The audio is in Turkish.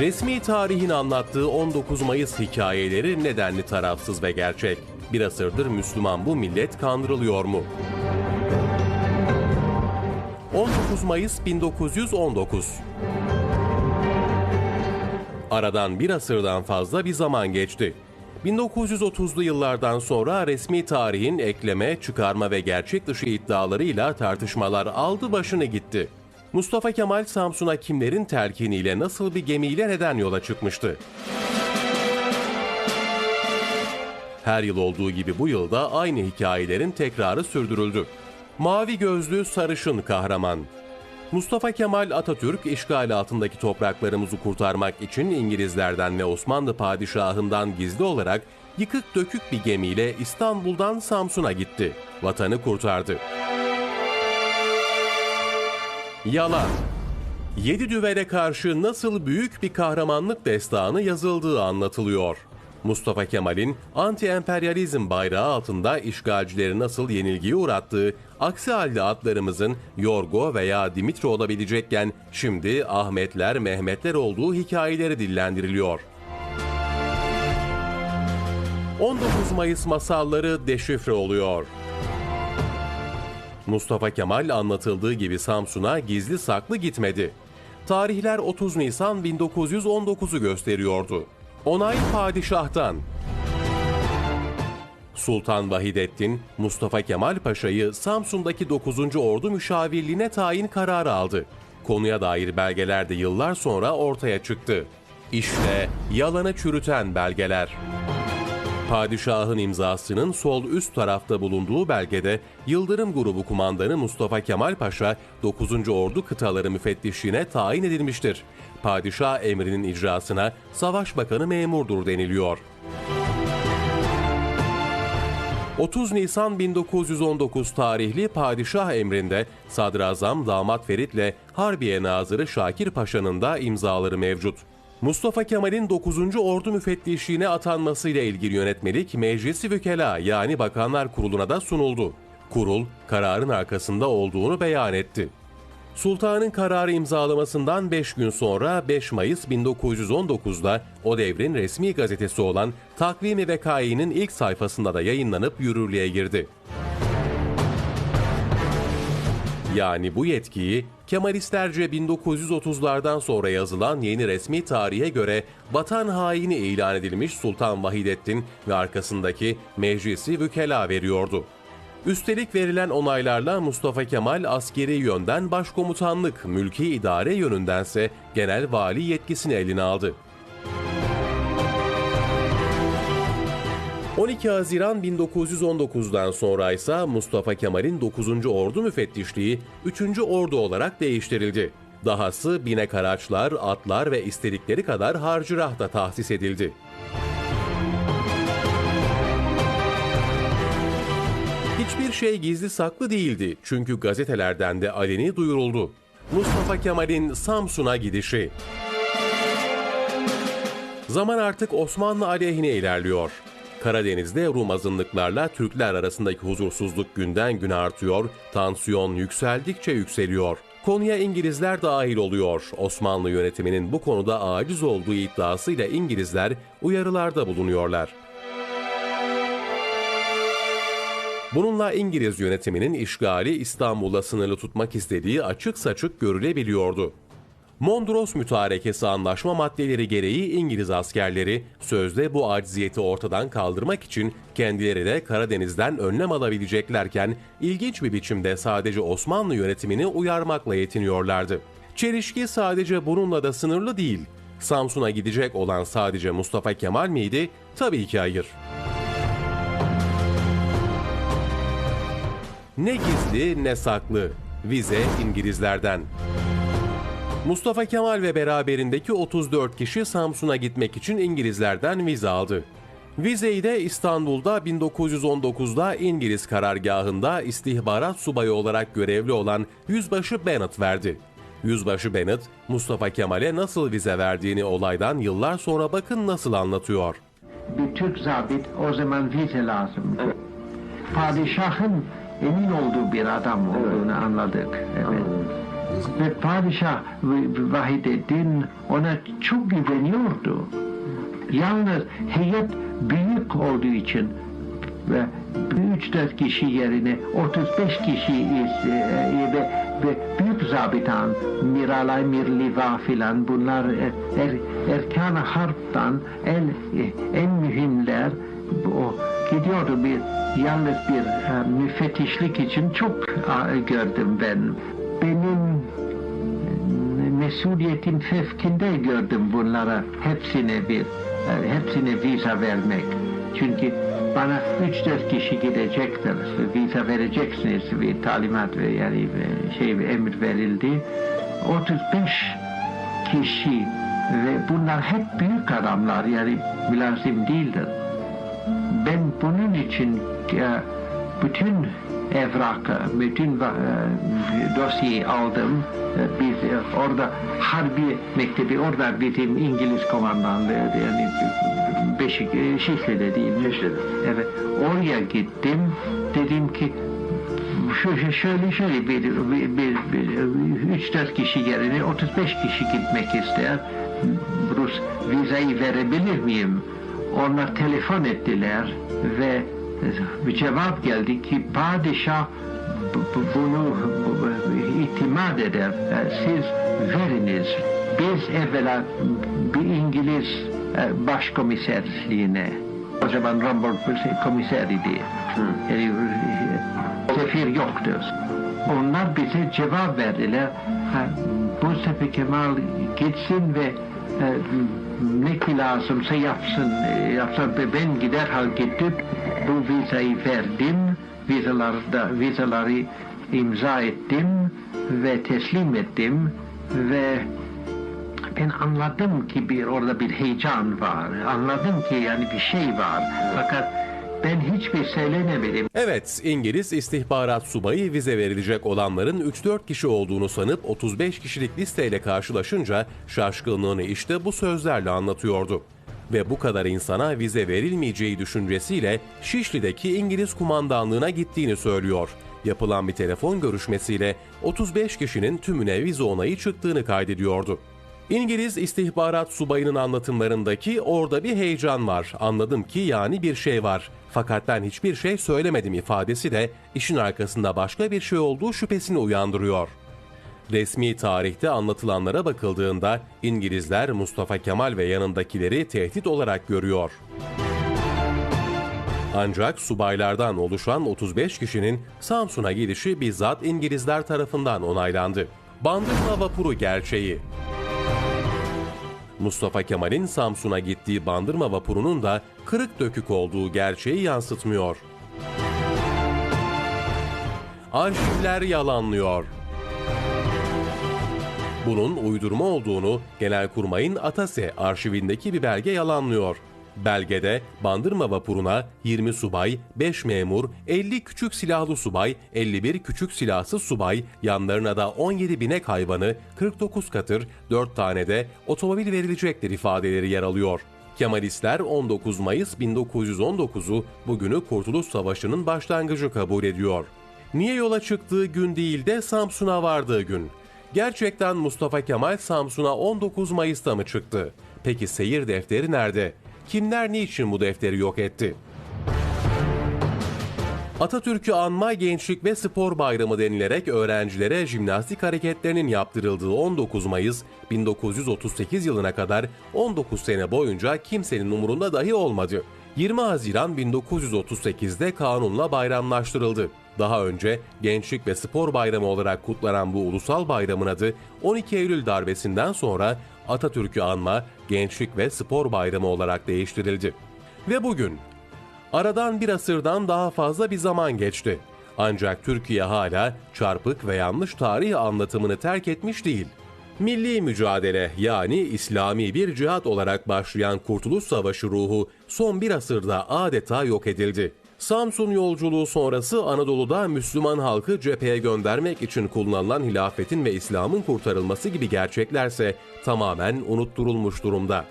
Resmi tarihin anlattığı 19 Mayıs hikayeleri nedenli tarafsız ve gerçek. Bir asırdır Müslüman bu millet kandırılıyor mu? 19 Mayıs 1919 Aradan bir asırdan fazla bir zaman geçti. 1930'lu yıllardan sonra resmi tarihin ekleme, çıkarma ve gerçek dışı iddialarıyla tartışmalar aldı başını gitti. Mustafa Kemal Samsun'a kimlerin telkiniyle nasıl bir gemiyle neden yola çıkmıştı? Her yıl olduğu gibi bu yılda aynı hikayelerin tekrarı sürdürüldü. Mavi gözlü sarışın kahraman. Mustafa Kemal Atatürk işgal altındaki topraklarımızı kurtarmak için İngilizlerden ve Osmanlı padişahından gizli olarak yıkık dökük bir gemiyle İstanbul'dan Samsun'a gitti. Vatanı kurtardı. Yalan. Yedi düvele karşı nasıl büyük bir kahramanlık destanı yazıldığı anlatılıyor. Mustafa Kemal'in anti-emperyalizm bayrağı altında işgalcileri nasıl yenilgiye uğrattığı, aksi halde atlarımızın Yorgo veya Dimitri olabilecekken şimdi Ahmetler, Mehmetler olduğu hikayeleri dillendiriliyor. 19 Mayıs masalları deşifre oluyor. Mustafa Kemal anlatıldığı gibi Samsun'a gizli saklı gitmedi. Tarihler 30 Nisan 1919'u gösteriyordu. Onay padişahtan. Sultan Vahidettin, Mustafa Kemal Paşa'yı Samsun'daki 9. Ordu müşavirliğine tayin kararı aldı. Konuya dair belgeler de yıllar sonra ortaya çıktı. İşte yalanı çürüten belgeler. Padişahın imzasının sol üst tarafta bulunduğu belgede Yıldırım Grubu Kumandanı Mustafa Kemal Paşa 9. Ordu Kıtaları Müfettişliğine tayin edilmiştir. Padişah emrinin icrasına Savaş Bakanı memurdur deniliyor. 30 Nisan 1919 tarihli padişah emrinde Sadrazam Damat Ferit'le Harbiye Nazırı Şakir Paşa'nın da imzaları mevcut. Mustafa Kemal'in 9. Ordu Müfettişliğine atanmasıyla ilgili yönetmelik Meclisi Vükela yani Bakanlar Kurulu'na da sunuldu. Kurul, kararın arkasında olduğunu beyan etti. Sultanın kararı imzalamasından 5 gün sonra 5 Mayıs 1919'da o devrin resmi gazetesi olan Takvimi Vekai'nin ilk sayfasında da yayınlanıp yürürlüğe girdi. Yani bu yetkiyi Kemalistlerce 1930'lardan sonra yazılan yeni resmi tarihe göre vatan haini ilan edilmiş Sultan Vahidettin ve arkasındaki Meclisi Vükela veriyordu. Üstelik verilen onaylarla Mustafa Kemal askeri yönden başkomutanlık, mülki idare yönündense genel vali yetkisini eline aldı. 12 Haziran 1919'dan sonra ise Mustafa Kemal'in 9. Ordu Müfettişliği 3. Ordu olarak değiştirildi. Dahası binek araçlar, atlar ve istedikleri kadar harcırah da tahsis edildi. Hiçbir şey gizli saklı değildi çünkü gazetelerden de aleni duyuruldu. Mustafa Kemal'in Samsun'a gidişi. Zaman artık Osmanlı aleyhine ilerliyor. Karadeniz'de Rum azınlıklarla Türkler arasındaki huzursuzluk günden güne artıyor, tansiyon yükseldikçe yükseliyor. Konuya İngilizler dahil oluyor. Osmanlı yönetiminin bu konuda aciz olduğu iddiasıyla İngilizler uyarılarda bulunuyorlar. Bununla İngiliz yönetiminin işgali İstanbul'la sınırlı tutmak istediği açık saçık görülebiliyordu. Mondros Mütarekesi anlaşma maddeleri gereği İngiliz askerleri sözde bu acziyeti ortadan kaldırmak için kendileri de Karadeniz'den önlem alabileceklerken ilginç bir biçimde sadece Osmanlı yönetimini uyarmakla yetiniyorlardı. Çelişki sadece bununla da sınırlı değil. Samsun'a gidecek olan sadece Mustafa Kemal miydi? Tabii ki hayır. Ne gizli ne saklı. Vize İngilizlerden. Mustafa Kemal ve beraberindeki 34 kişi Samsun'a gitmek için İngilizlerden vize aldı. Vizeyi de İstanbul'da 1919'da İngiliz karargahında istihbarat subayı olarak görevli olan Yüzbaşı Bennett verdi. Yüzbaşı Bennett, Mustafa Kemal'e nasıl vize verdiğini olaydan yıllar sonra bakın nasıl anlatıyor. Bir Türk zabit o zaman vize lazımdı. padişahın emin olduğu bir adam olduğunu anladık. Evet. Ve padişah V- Vahideddin ona çok güveniyordu. Yalnız heyet büyük olduğu için ve 3-4 kişi yerine 35 kişi e, ve, ve büyük zabitan Miralay Mirliva filan bunlar e, er, erkan harptan en en mühimler o gidiyordu bir yalnız bir e, müfettişlik için çok e, gördüm ben benim mesuliyetin fevkinde gördüm bunlara hepsine bir e, hepsine vize vermek. Çünkü bana 3-4 kişi gidecektir. Vize vereceksiniz bir talimat ve yani bir şey bir emir verildi. 35 kişi ve bunlar hep büyük adamlar yani mülazim değildir. Ben bunun için bütün evrakı, bütün e, dosyayı aldım. E, Biz e, orada Harbi Mektebi, orada bizim İngiliz komandanlığı yani Beşik, Şişli'de değil mi? Evet. Oraya gittim. Dedim ki şu- şöyle şöyle bir, bir, bir, bir 3-4 kişi yerine 35 kişi gitmek ister. Rus vizayı verebilir miyim? Onlar telefon ettiler ve bir cevap geldi ki padişah bu- bu- bunu bu- bu- itimat eder. E, Siz veriniz. Biz evvela bir İngiliz e, başkomiserliğine o zaman Rumble komiser idi. Yani, e, Sefir yoktu. Onlar bize cevap verdiler. Mustafa Kemal gitsin ve e, ne ki lazımsa yapsın. E, yapsın ben gider hal gidip bu vizayı verdim. Vizalarda, vizaları imza ettim ve teslim ettim ve ben anladım ki bir orada bir heyecan var. Anladım ki yani bir şey var. Fakat ben hiçbir söylenemedim. Evet, İngiliz istihbarat subayı vize verilecek olanların 3-4 kişi olduğunu sanıp 35 kişilik listeyle karşılaşınca şaşkınlığını işte bu sözlerle anlatıyordu. Ve bu kadar insana vize verilmeyeceği düşüncesiyle Şişli'deki İngiliz kumandanlığına gittiğini söylüyor. Yapılan bir telefon görüşmesiyle 35 kişinin tümüne vize onayı çıktığını kaydediyordu. İngiliz istihbarat subayının anlatımlarındaki orada bir heyecan var. Anladım ki yani bir şey var. Fakat ben hiçbir şey söylemedim ifadesi de işin arkasında başka bir şey olduğu şüphesini uyandırıyor. Resmi tarihte anlatılanlara bakıldığında İngilizler Mustafa Kemal ve yanındakileri tehdit olarak görüyor. Ancak subaylardan oluşan 35 kişinin Samsun'a gidişi bizzat İngilizler tarafından onaylandı. Bandırma vapuru gerçeği. Mustafa Kemal'in Samsun'a gittiği bandırma vapurunun da kırık dökük olduğu gerçeği yansıtmıyor. Arşivler yalanlıyor. Bunun uydurma olduğunu Genelkurmay'ın Atase arşivindeki bir belge yalanlıyor. Belgede Bandırma vapuruna 20 subay, 5 memur, 50 küçük silahlı subay, 51 küçük silahsız subay, yanlarına da 17 binek hayvanı, 49 katır, 4 tane de otomobil verilecektir ifadeleri yer alıyor. Kemalistler 19 Mayıs 1919'u bugünü Kurtuluş Savaşı'nın başlangıcı kabul ediyor. Niye yola çıktığı gün değil de Samsun'a vardığı gün? Gerçekten Mustafa Kemal Samsun'a 19 Mayıs'ta mı çıktı? Peki seyir defteri nerede? Kimler niçin bu defteri yok etti? Atatürk'ü anma gençlik ve spor bayramı denilerek öğrencilere jimnastik hareketlerinin yaptırıldığı 19 Mayıs 1938 yılına kadar 19 sene boyunca kimsenin umurunda dahi olmadı. 20 Haziran 1938'de kanunla bayramlaştırıldı. Daha önce Gençlik ve Spor Bayramı olarak kutlanan bu ulusal bayramın adı 12 Eylül darbesinden sonra Atatürk'ü anma Gençlik ve Spor Bayramı olarak değiştirildi. Ve bugün Aradan bir asırdan daha fazla bir zaman geçti. Ancak Türkiye hala çarpık ve yanlış tarih anlatımını terk etmiş değil. Milli mücadele yani İslami bir cihat olarak başlayan Kurtuluş Savaşı ruhu son bir asırda adeta yok edildi. Samsun yolculuğu sonrası Anadolu'da Müslüman halkı cepheye göndermek için kullanılan hilafetin ve İslam'ın kurtarılması gibi gerçeklerse tamamen unutturulmuş durumda.